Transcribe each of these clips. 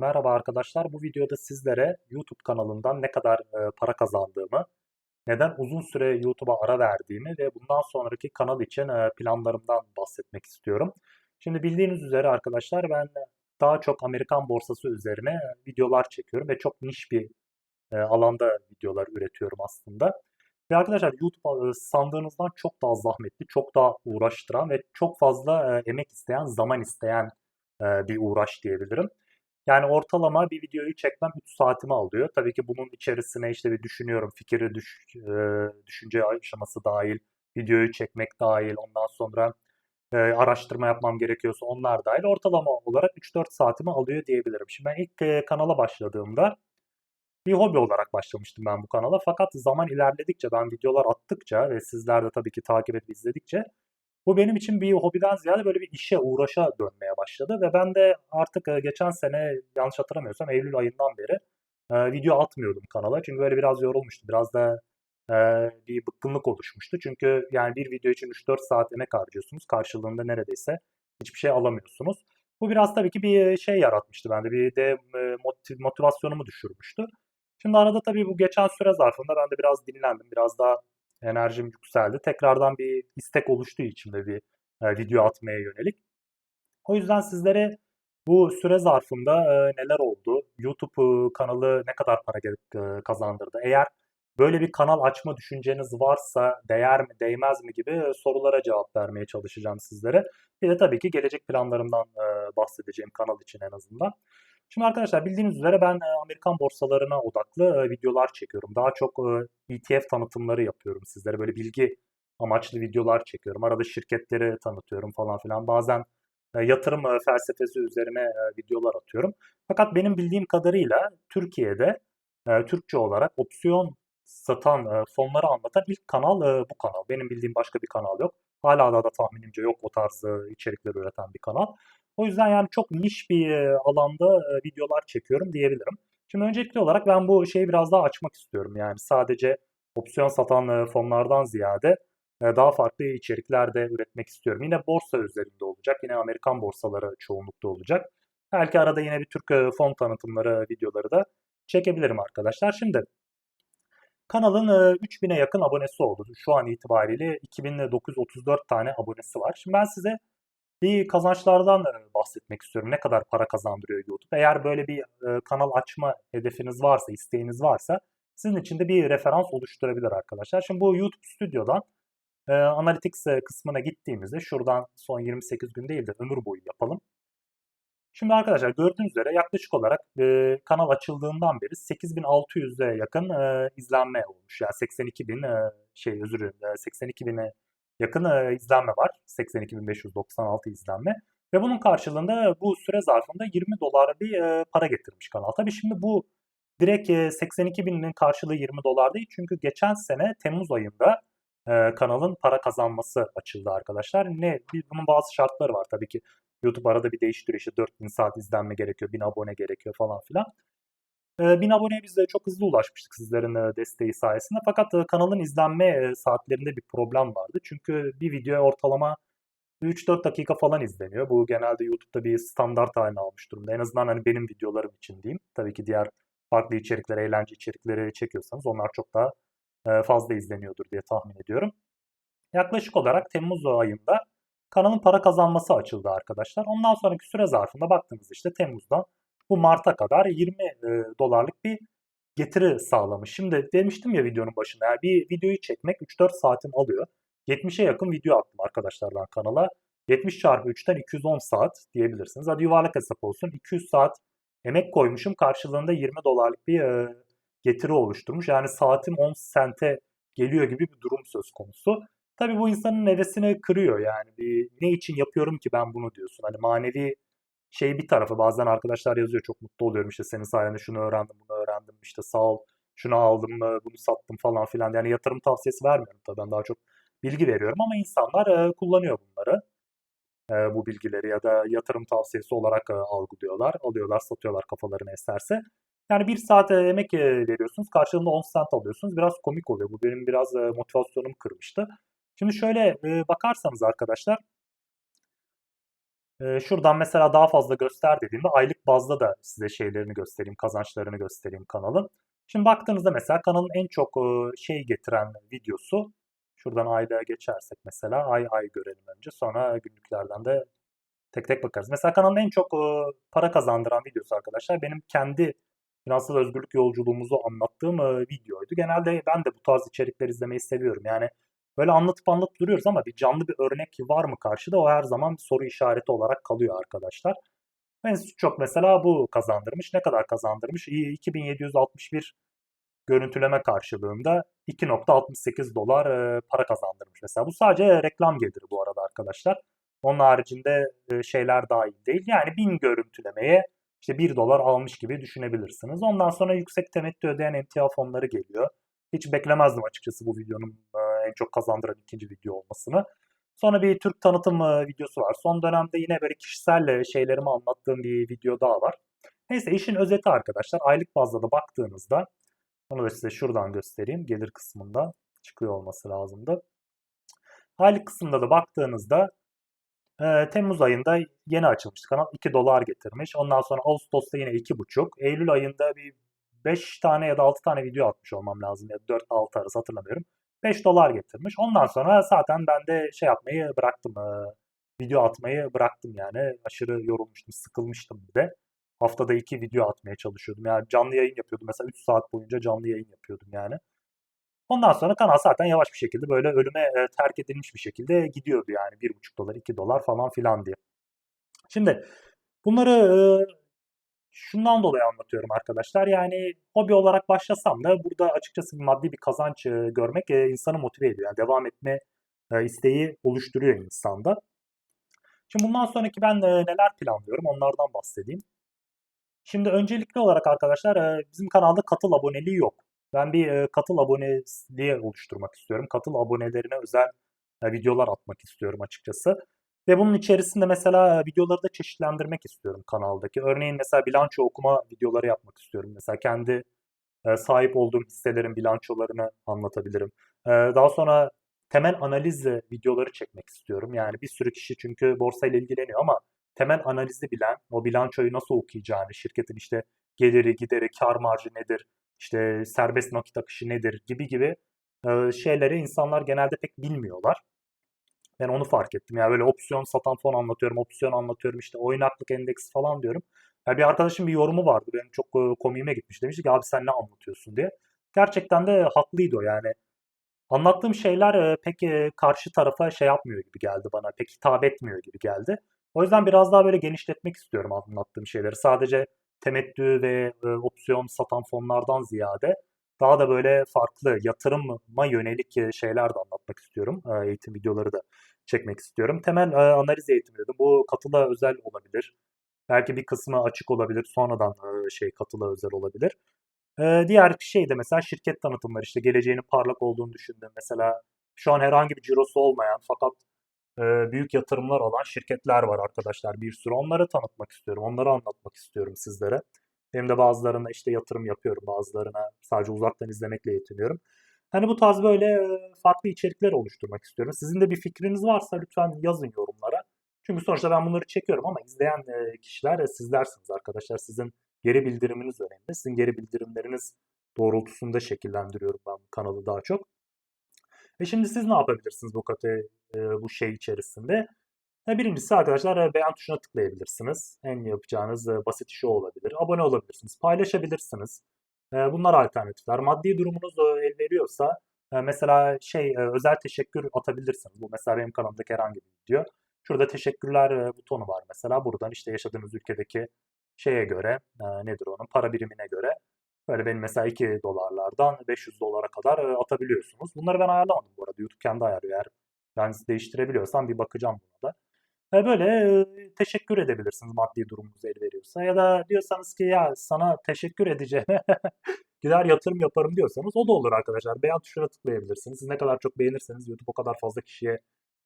Merhaba arkadaşlar. Bu videoda sizlere YouTube kanalından ne kadar e, para kazandığımı, neden uzun süre YouTube'a ara verdiğimi ve bundan sonraki kanal için e, planlarımdan bahsetmek istiyorum. Şimdi bildiğiniz üzere arkadaşlar ben daha çok Amerikan borsası üzerine e, videolar çekiyorum ve çok niş bir e, alanda videolar üretiyorum aslında. Ve arkadaşlar YouTube e, sandığınızdan çok daha zahmetli, çok daha uğraştıran ve çok fazla e, emek isteyen, zaman isteyen e, bir uğraş diyebilirim. Yani ortalama bir videoyu çekmem 3 saatimi alıyor. Tabii ki bunun içerisine işte bir düşünüyorum, fikri düş, e, düşünce aşaması dahil, videoyu çekmek dahil, ondan sonra e, araştırma yapmam gerekiyorsa onlar dahil ortalama olarak 3-4 saatimi alıyor diyebilirim. Şimdi ben ilk e, kanala başladığımda bir hobi olarak başlamıştım ben bu kanala. Fakat zaman ilerledikçe, ben videolar attıkça ve sizler de tabii ki takip edip izledikçe bu benim için bir hobiden ziyade böyle bir işe, uğraşa dönmeye başladı ve ben de artık e, geçen sene yanlış hatırlamıyorsam Eylül ayından beri e, video atmıyordum kanala. Çünkü böyle biraz yorulmuştu. Biraz da e, bir bıkkınlık oluşmuştu. Çünkü yani bir video için 3-4 saat emek harcıyorsunuz. Karşılığında neredeyse hiçbir şey alamıyorsunuz. Bu biraz tabii ki bir şey yaratmıştı bende. Bir de motivasyonumu düşürmüştü. Şimdi arada tabii bu geçen süre zarfında ben de biraz dinlendim. Biraz daha enerjim yükseldi. Tekrardan bir istek oluştuğu içimde bir e, video atmaya yönelik. O yüzden sizlere bu süre zarfında e, neler oldu? YouTube e, kanalı ne kadar para e, kazandırdı? Eğer böyle bir kanal açma düşünceniz varsa değer mi, değmez mi gibi e, sorulara cevap vermeye çalışacağım sizlere. Bir de tabii ki gelecek planlarımdan e, bahsedeceğim kanal için en azından. Şimdi arkadaşlar bildiğiniz üzere ben e, Amerikan borsalarına odaklı e, videolar çekiyorum. Daha çok ETF e tanıtımları yapıyorum sizlere. Böyle bilgi amaçlı videolar çekiyorum. Arada şirketleri tanıtıyorum falan filan. Bazen yatırım felsefesi üzerine videolar atıyorum. Fakat benim bildiğim kadarıyla Türkiye'de Türkçe olarak opsiyon satan fonları anlatan ilk kanal bu kanal. Benim bildiğim başka bir kanal yok. Hala da, da tahminimce yok o tarz içerikler üreten bir kanal. O yüzden yani çok niş bir alanda videolar çekiyorum diyebilirim. Şimdi öncelikli olarak ben bu şeyi biraz daha açmak istiyorum. Yani sadece opsiyon satan fonlardan ziyade daha farklı içerikler de üretmek istiyorum. Yine borsa üzerinde olacak. Yine Amerikan borsaları çoğunlukta olacak. Belki arada yine bir Türk fon tanıtımları videoları da çekebilirim arkadaşlar. Şimdi kanalın 3000'e yakın abonesi oldu. Şu an itibariyle 2934 tane abonesi var. Şimdi ben size bir kazançlardan bahsetmek istiyorum. Ne kadar para kazandırıyor YouTube? Eğer böyle bir kanal açma hedefiniz varsa, isteğiniz varsa sizin için de bir referans oluşturabilir arkadaşlar. Şimdi bu YouTube Studio'dan e, Analytics kısmına gittiğimizde şuradan son 28 gün değil de ömür boyu yapalım. Şimdi arkadaşlar gördüğünüz üzere yaklaşık olarak e, kanal açıldığından beri 8600'e yakın e, izlenme olmuş. Yani 82 bin e, şey özür dilerim 82 bine yakın e, izlenme var. 82.596 izlenme. Ve bunun karşılığında bu süre zarfında 20 dolar bir e, para getirmiş kanal. Tabii şimdi bu direkt e, 82 binin karşılığı 20 dolar değil. Çünkü geçen sene Temmuz ayında e, kanalın para kazanması açıldı arkadaşlar. Ne? Bunun bazı şartları var tabii ki. YouTube arada bir değiştiriyor. İşte 4000 saat izlenme gerekiyor, 1000 abone gerekiyor falan filan. 1000 aboneye biz de çok hızlı ulaşmıştık sizlerin desteği sayesinde. Fakat kanalın izlenme saatlerinde bir problem vardı. Çünkü bir video ortalama 3-4 dakika falan izleniyor. Bu genelde YouTube'da bir standart haline almış durumda. En azından hani benim videolarım için diyeyim. Tabii ki diğer farklı içerikler, eğlence içerikleri çekiyorsanız onlar çok daha fazla izleniyordur diye tahmin ediyorum. Yaklaşık olarak Temmuz ayında kanalın para kazanması açıldı arkadaşlar. Ondan sonraki süre zarfında baktığımızda işte Temmuz'dan bu Mart'a kadar 20 e, dolarlık bir getiri sağlamış. Şimdi demiştim ya videonun başında yani bir videoyu çekmek 3-4 saatin alıyor. 70'e yakın video attım arkadaşlar ben kanala. 70 çarpı 3'ten 210 saat diyebilirsiniz. Hadi yuvarlak hesap olsun. 200 saat emek koymuşum. Karşılığında 20 dolarlık bir e, getiri oluşturmuş. Yani saatim 10 sente geliyor gibi bir durum söz konusu. Tabii bu insanın hevesini kırıyor yani. Bir, ne için yapıyorum ki ben bunu diyorsun. Hani manevi şey bir tarafı bazen arkadaşlar yazıyor çok mutlu oluyorum işte senin sayende şunu öğrendim bunu öğrendim işte sağ ol şunu aldım bunu sattım falan filan yani yatırım tavsiyesi vermiyorum tabii ben daha çok bilgi veriyorum ama insanlar e, kullanıyor bunları e, bu bilgileri ya da yatırım tavsiyesi olarak e, algılıyorlar alıyorlar satıyorlar kafalarını eserse yani bir saat emek veriyorsunuz karşılığında 10 cent alıyorsunuz biraz komik oluyor bu benim biraz motivasyonumu kırmıştı. Şimdi şöyle bakarsanız arkadaşlar şuradan mesela daha fazla göster dediğimde aylık bazda da size şeylerini göstereyim, kazançlarını göstereyim kanalın. Şimdi baktığınızda mesela kanalın en çok e, şey getiren videosu şuradan aylığa geçersek mesela ay ay görelim önce sonra günlüklerden de tek tek bakarız. Mesela kanalın en çok e, para kazandıran videosu arkadaşlar benim kendi finansal özgürlük yolculuğumuzu anlattığım e, videoydu. Genelde ben de bu tarz içerikler izlemeyi seviyorum. Yani böyle anlatıp anlatıp duruyoruz ama bir canlı bir örnek var mı karşıda o her zaman soru işareti olarak kalıyor arkadaşlar. En çok mesela bu kazandırmış. Ne kadar kazandırmış? İyi, 2761 görüntüleme karşılığında 2.68 dolar para kazandırmış. Mesela bu sadece reklam geliri bu arada arkadaşlar. Onun haricinde şeyler dahil değil. Yani 1000 görüntülemeye işte 1 dolar almış gibi düşünebilirsiniz. Ondan sonra yüksek temettü ödeyen emtia fonları geliyor. Hiç beklemezdim açıkçası bu videonun e, en çok kazandıran ikinci video olmasını. Sonra bir Türk tanıtım e, videosu var. Son dönemde yine böyle kişisel e, şeylerimi anlattığım bir video daha var. Neyse işin özeti arkadaşlar. Aylık bazda da baktığınızda onu da size şuradan göstereyim. Gelir kısmında çıkıyor olması lazımdı. Aylık kısmında da baktığınızda e, Temmuz ayında yeni açılmıştı kanal. 2 dolar getirmiş. Ondan sonra Ağustos'ta yine 2,5. Eylül ayında bir 5 tane ya da 6 tane video atmış olmam lazım. Ya 4-6 arası hatırlamıyorum. 5 dolar getirmiş. Ondan sonra zaten ben de şey yapmayı bıraktım. E, video atmayı bıraktım yani. Aşırı yorulmuştum, sıkılmıştım bir de. Haftada 2 video atmaya çalışıyordum. Yani canlı yayın yapıyordum. Mesela 3 saat boyunca canlı yayın yapıyordum yani. Ondan sonra kanal zaten yavaş bir şekilde böyle ölüme e, terk edilmiş bir şekilde gidiyordu yani 1,5 dolar 2 dolar falan filan diye. Şimdi bunları e, şundan dolayı anlatıyorum arkadaşlar. Yani hobi olarak başlasam da burada açıkçası bir maddi bir kazanç e, görmek e, insanı motive ediyor. Yani devam etme e, isteği oluşturuyor insanda. Şimdi bundan sonraki ben e, neler planlıyorum onlardan bahsedeyim. Şimdi öncelikli olarak arkadaşlar e, bizim kanalda katıl aboneliği yok. Ben bir e, katıl aboneliği oluşturmak istiyorum. Katıl abonelerine özel e, videolar atmak istiyorum açıkçası. Ve bunun içerisinde mesela videoları da çeşitlendirmek istiyorum kanaldaki. Örneğin mesela bilanço okuma videoları yapmak istiyorum. Mesela kendi sahip olduğum hisselerin bilançolarını anlatabilirim. Daha sonra temel analiz videoları çekmek istiyorum. Yani bir sürü kişi çünkü borsayla ilgileniyor ama temel analizi bilen, o bilançoyu nasıl okuyacağını, şirketin işte geliri, gideri, kar marjı nedir, işte serbest nakit akışı nedir gibi gibi şeyleri insanlar genelde pek bilmiyorlar. Ben onu fark ettim. Yani böyle opsiyon satan fon anlatıyorum, opsiyon anlatıyorum, işte oynaklık endeksi falan diyorum. Yani bir arkadaşım bir yorumu vardı. Benim çok komiğime gitmiş. Demişti ki abi sen ne anlatıyorsun diye. Gerçekten de haklıydı o yani. Anlattığım şeyler pek karşı tarafa şey yapmıyor gibi geldi bana. Pek hitap etmiyor gibi geldi. O yüzden biraz daha böyle genişletmek istiyorum anlattığım şeyleri. Sadece temettü ve e, opsiyon satan fonlardan ziyade daha da böyle farklı yatırıma yönelik e, şeyler de anlatmak istiyorum. E, eğitim videoları da çekmek istiyorum. Temel e, analiz eğitimi dedim. Bu katıla özel olabilir. Belki bir kısmı açık olabilir. Sonradan e, şey katıla özel olabilir. E, diğer şey de mesela şirket tanıtımları. işte geleceğinin parlak olduğunu düşündüğüm mesela şu an herhangi bir cirosu olmayan fakat büyük yatırımlar alan şirketler var arkadaşlar bir sürü. Onları tanıtmak istiyorum. Onları anlatmak istiyorum sizlere. Hem de bazılarına işte yatırım yapıyorum. Bazılarına sadece uzaktan izlemekle yetiniyorum. Hani bu tarz böyle farklı içerikler oluşturmak istiyorum. Sizin de bir fikriniz varsa lütfen yazın yorumlara. Çünkü sonuçta ben bunları çekiyorum ama izleyen kişiler sizlersiniz arkadaşlar. Sizin geri bildiriminiz önemli. Sizin geri bildirimleriniz doğrultusunda şekillendiriyorum ben kanalı daha çok. E şimdi siz ne yapabilirsiniz bu kate, bu şey içerisinde? E birincisi arkadaşlar beğen tuşuna tıklayabilirsiniz. En yapacağınız basit iş o olabilir. Abone olabilirsiniz. Paylaşabilirsiniz. Bunlar alternatifler. Maddi durumunuz el veriyorsa mesela şey özel teşekkür atabilirsiniz. Bu mesela benim kanalımdaki herhangi bir video. Şurada teşekkürler butonu var mesela. Buradan işte yaşadığınız ülkedeki şeye göre nedir onun para birimine göre böyle benim mesela 2 dolarlardan 500 dolara kadar atabiliyorsunuz. Bunları ben ayarlamadım bu arada. YouTube kendi ayarlıyor. Eğer ben değiştirebiliyorsam bir bakacağım buna da. Böyle teşekkür edebilirsiniz maddi durumunuz el veriyorsa. Ya da diyorsanız ki ya sana teşekkür edeceğime gider yatırım yaparım diyorsanız o da olur arkadaşlar. Beğen tuşuna tıklayabilirsiniz. Siz ne kadar çok beğenirseniz YouTube o kadar fazla kişiye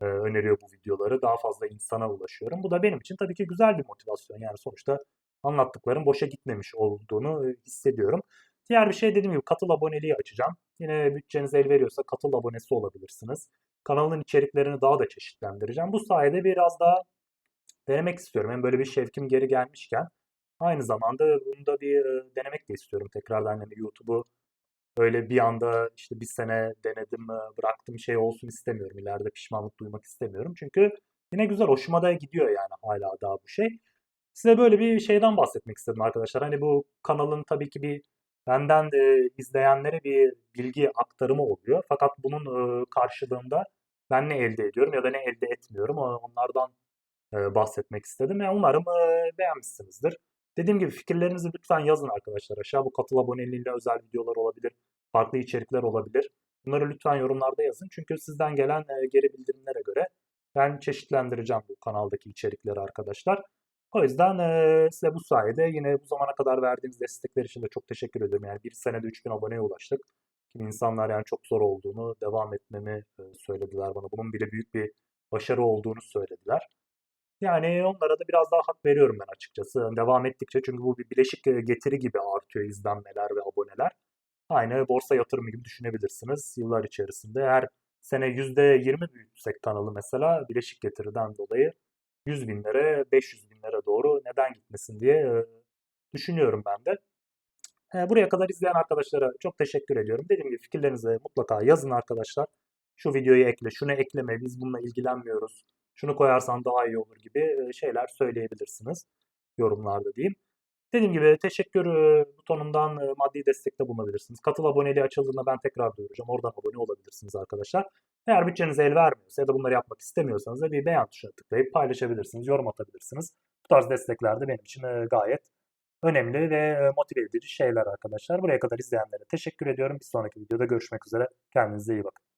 öneriyor bu videoları. Daha fazla insana ulaşıyorum. Bu da benim için tabii ki güzel bir motivasyon. Yani sonuçta anlattıklarım boşa gitmemiş olduğunu hissediyorum. Diğer bir şey dediğim gibi katıl aboneliği açacağım. Yine bütçeniz el veriyorsa katıl abonesi olabilirsiniz. Kanalın içeriklerini daha da çeşitlendireceğim. Bu sayede biraz daha denemek istiyorum. Hem böyle bir şevkim geri gelmişken aynı zamanda bunu da bir denemek de istiyorum. Tekrardan hani YouTube'u öyle bir anda işte bir sene denedim bıraktım şey olsun istemiyorum. İleride pişmanlık duymak istemiyorum. Çünkü yine güzel hoşuma da gidiyor yani hala daha bu şey. Size böyle bir şeyden bahsetmek istedim arkadaşlar. Hani bu kanalın tabii ki bir benden de izleyenlere bir bilgi aktarımı oluyor. Fakat bunun e, karşılığında ben ne elde ediyorum ya da ne elde etmiyorum e, onlardan e, bahsetmek istedim. Yani umarım e, beğenmişsinizdir. Dediğim gibi fikirlerinizi lütfen yazın arkadaşlar aşağı. Bu katıl aboneliğiyle özel videolar olabilir, farklı içerikler olabilir. Bunları lütfen yorumlarda yazın. Çünkü sizden gelen e, geri bildirimlere göre ben çeşitlendireceğim bu kanaldaki içerikleri arkadaşlar. O yüzden e, size bu sayede yine bu zamana kadar verdiğiniz destekler için de çok teşekkür ederim. Yani bir senede 3000 aboneye ulaştık. Kimi insanlar yani çok zor olduğunu, devam etmemi e, söylediler bana. Bunun bile büyük bir başarı olduğunu söylediler. Yani onlara da biraz daha hak veriyorum ben açıkçası. Devam ettikçe çünkü bu bir bileşik getiri gibi artıyor izlenmeler ve aboneler. Aynı borsa yatırımı gibi düşünebilirsiniz. Yıllar içerisinde her sene %20 büyütsek kanalı mesela bileşik getiriden dolayı 100 binlere, 500 binlere doğru neden gitmesin diye düşünüyorum ben de. Buraya kadar izleyen arkadaşlara çok teşekkür ediyorum. Dediğim gibi fikirlerinizi mutlaka yazın arkadaşlar. Şu videoyu ekle, şunu ekleme, biz bununla ilgilenmiyoruz. Şunu koyarsan daha iyi olur gibi şeyler söyleyebilirsiniz yorumlarda diyeyim. Dediğim gibi teşekkür e, butonundan e, maddi destekte bulunabilirsiniz. Katıl aboneliği açıldığında ben tekrar duyuracağım. Oradan abone olabilirsiniz arkadaşlar. Eğer bütçeniz el vermiyorsa ya da bunları yapmak istemiyorsanız da bir beğen tuşuna tıklayıp paylaşabilirsiniz, yorum atabilirsiniz. Bu tarz destekler de benim için e, gayet önemli ve motive edici şeyler arkadaşlar. Buraya kadar izleyenlere teşekkür ediyorum. Bir sonraki videoda görüşmek üzere. Kendinize iyi bakın.